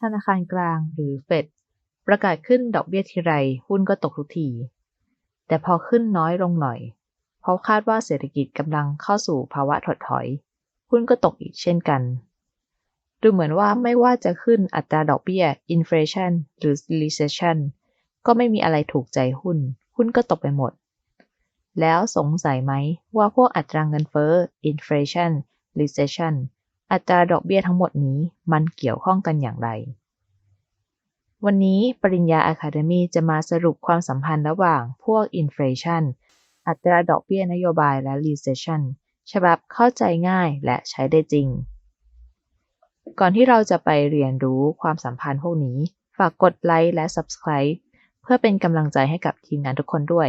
ธนาคารกลางหรือเฟดประกาศขึ้นดอกเบี้ยทีไรหุ้นก็ตกทุกที แต่พอขึ้นน้อยลงหน่อย เพราะคาดว่าเศรษฐกิจกำลังเข้าสู่ภาวะถดถอย หุ้นก็ตกอีกเช่นกัน ดูเหมือนว่าไม่ว่าจะขึ้นอัตราดอกเบี้ย inflation หรือ recession ก็ไม่มีอะไรถูกใจหุ้น หุ้นก็ตกไปหมด แล้วสงสัยไหมว่าพวกอัตราเงินเฟ้อ inflation recession อัตราดอกเบี้ยทั้งหมดนี้มันเกี่ยวข้องกันอย่างไร วันนี้ปริญญา Academy จะมาสรุปความสัมพันธ์ระหว่างพวก inflation อัตราดอกเบี้ยนโยบายและ recession ฉบับเข้าใจง่ายและใช้ได้จริง ก่อนที่เราจะไปเรียนรู้ความสัมพันธ์พวกนี้ ฝากกดไลค์และ subscribe เพื่อเป็นกำลังใจให้กับทีมงานทุกคนด้วย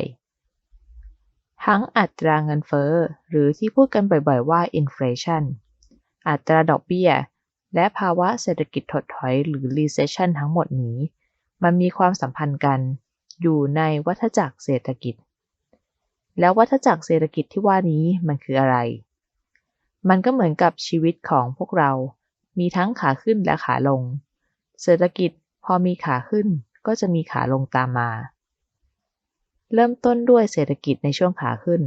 ทั้งอัตราเงินเฟ้อหรือที่พูดกันบ่อยๆว่า inflation อัตราดอกเบี้ย และภาวะเศรษฐกิจถดถอยหรือ recession ทั้งหมดนี้ มันมีความสัมพันธ์กัน อยู่ในวัฏจักรเศรษฐกิจ แล้ววัฏจักรเศรษฐกิจที่ว่านี้มันคืออะไร มันก็เหมือนกับชีวิตของพวกเรา มีทั้งขาขึ้นและขาลง เศรษฐกิจพอมีขาขึ้นก็จะมีขาลงตามมา เริ่มต้นด้วยเศรษฐกิจในช่วงขาขึ้น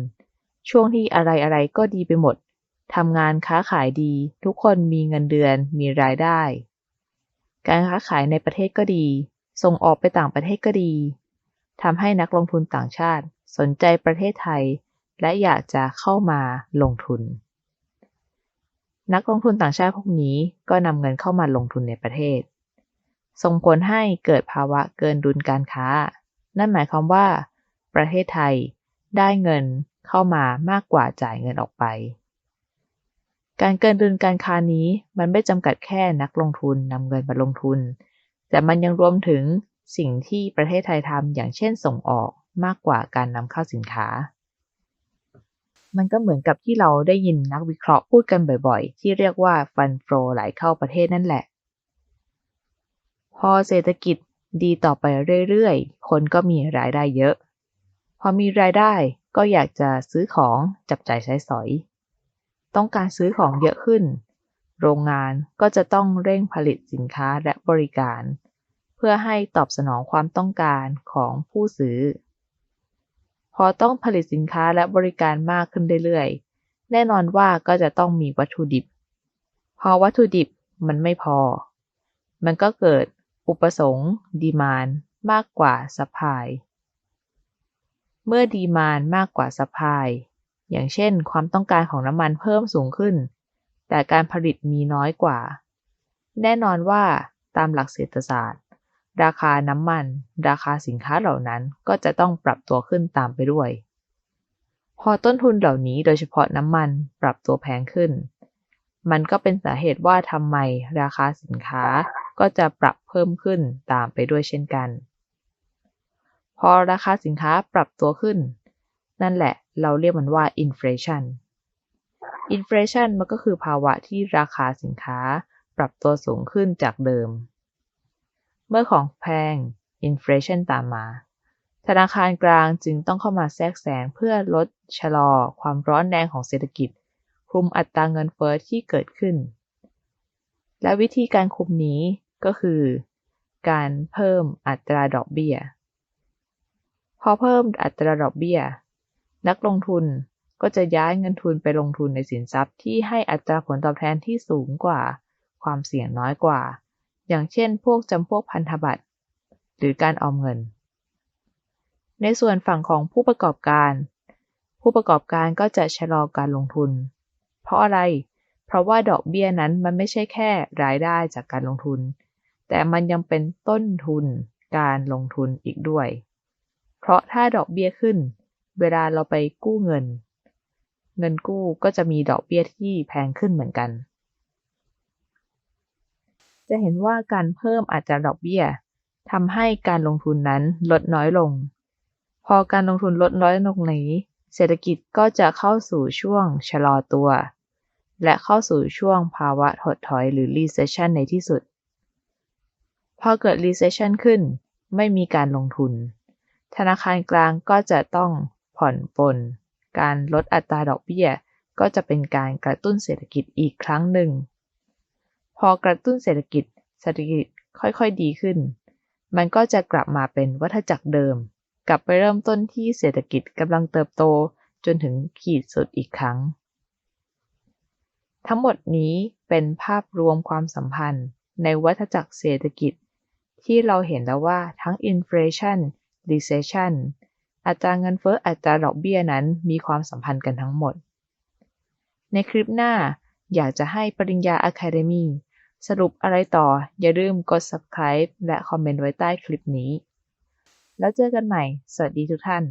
ช่วงที่อะไรอะไรก็ดีไปหมด ทำงานค้าขายดี ทุกคนมีเงินเดือน มีรายได้ การค้าขายในประเทศก็ดี ส่งออกไปต่างประเทศก็ดีทำให้นักลงทุนต่างชาติสนใจประเทศไทย และอยากจะเข้ามาลงทุน นักลงทุนต่างชาติพวกนี้ก็นำเงินเข้ามาลงทุนในประเทศ ส่งผลให้เกิดภาวะเกินดุลการค้า นั่นหมายความว่า ประเทศไทยได้เงินเข้ามามากกว่าจ่ายเงินออกไป การเกินดุลการค้านี้มันไม่จำกัดแค่นักลงทุนนำเงินมาลงทุน แต่มันยังรวมถึงสิ่งที่ประเทศไทยทำอย่างเช่นส่งออกมากกว่าการนำเข้าสินค้า มันก็เหมือนกับที่เราได้ยินนักวิเคราะห์พูดกันบ่อยๆ ที่เรียกว่าฟันโฟไหลเข้าประเทศนั่นแหละ พอเศรษฐกิจดีต่อไปเรื่อยๆ คนก็มีรายได้เยอะ พอมีรายได้ก็อยากจะซื้อของจับจ่ายใช้สอย ต้องการซื้อของเยอะขึ้น โรงงานก็จะต้องเร่งผลิตสินค้าและบริการ เพื่อให้ตอบสนองความต้องการของผู้ซื้อ พอต้องผลิตสินค้าและบริการมากขึ้นเรื่อยๆ แน่นอนว่าก็จะต้องมีวัตถุดิบ พอวัตถุดิบมันไม่พอ มันก็เกิดอุปสงค์ดีมานมากกว่าสปาย เมื่อดีมานมากกว่าสปาย อย่างเช่น ความต้องการของน้ำมันเพิ่มสูงขึ้น แต่การผลิตมีน้อยกว่า แน่นอนว่าตามหลักเศรษฐศาสตร์ ราคาน้ำมัน ราคาสินค้าเหล่านั้นก็จะต้องปรับตัวขึ้นตามไปด้วย พอต้นทุนเหล่านี้โดยเฉพาะน้ำมันปรับตัวแพงขึ้น มันก็เป็นสาเหตุว่าทำไมราคาสินค้าก็จะปรับเพิ่มขึ้นตามไปด้วยเช่นกัน พอราคาสินค้าปรับตัวขึ้น นั่นแหละเราเรียกมันว่า inflation inflation มันก็คือภาวะที่ราคาสินค้าปรับตัวสูงขึ้นจากเดิม เมื่อของแพง inflation ตามมา ธนาคารกลางจึงต้องเข้ามาแทรกแซงเพื่อลดชะลอความร้อนแรงของเศรษฐกิจ คุมอัตราเงินเฟอ้อที่เกิดขึ้น และวิธีการคุมนี้ก็คือ การเพิ่มอัตราดอกเบี้ย พอเพิ่มอัตราดอกเบี้ย นักลงทุนก็จะย้ายเงินทุนไปลงทุนในสินทรัพย์ที่ให้อัตราผลตอบแทนที่สูงกว่า ความเสี่ยงน้อยกว่า อย่างเช่น พวกจำพวกพันธบัตรหรือการออมเงิน ในส่วนฝั่งของผู้ประกอบการ ผู้ประกอบการก็จะชะลอการลงทุน เพราะอะไร เพราะว่าดอกเบี้ยนั้นมันไม่ใช่แค่รายได้จากการลงทุน แต่มันยังเป็นต้นทุนการลงทุนอีกด้วย เพราะถ้าดอกเบี้ยขึ้น เวลาเราไปกู้เงิน เงินกู้ก็จะมีดอกเบี้ยที่แพงขึ้นเหมือนกัน จะเห็นว่าการเพิ่มอัตราดอกเบี้ยทำให้การลงทุนนั้นลดน้อยลง พอการลงทุนลดน้อยลงนี้ เศรษฐกิจก็จะเข้าสู่ช่วงชะลอตัว และเข้าสู่ช่วงภาวะถดถอยหรือ recession ในที่สุด พอเกิด recession ขึ้น ไม่มีการลงทุน ธนาคารกลางก็จะต้อง ผ่อนปลนการลดอัตราดอกเบี้ย ก็จะเป็นการกระตุ้นเศรษฐกิจอีกครั้งหนึ่ง พอกระตุ้นเศรษฐกิจเศรษฐกิจค่อยๆดีขึ้น มันก็จะกลับมาเป็นวัฏจักรเดิม กลับไปเริ่มต้นที่เศรษฐกิจกำลังเติบโตจนถึงขีดสุดอีกครั้ง ทั้งหมดนี้เป็นภาพรวมความสัมพันธ์ในวัฏจักรเศรษฐกิจ ที่เราเห็นแล้วว่าทั้ง inflation recession อัตราเงินเฟ้ออัตราดอกเบี้ยนั้นมีความสัมพันธ์กันทั้งหมด ในคลิปหน้าอยากจะให้ปริญญา Academy สรุปอะไรต่อ อย่าลืมกด subscribe และคอมเมนต์ไว้ใต้คลิปนี้ แล้วเจอกันใหม่ สวัสดีทุกท่าน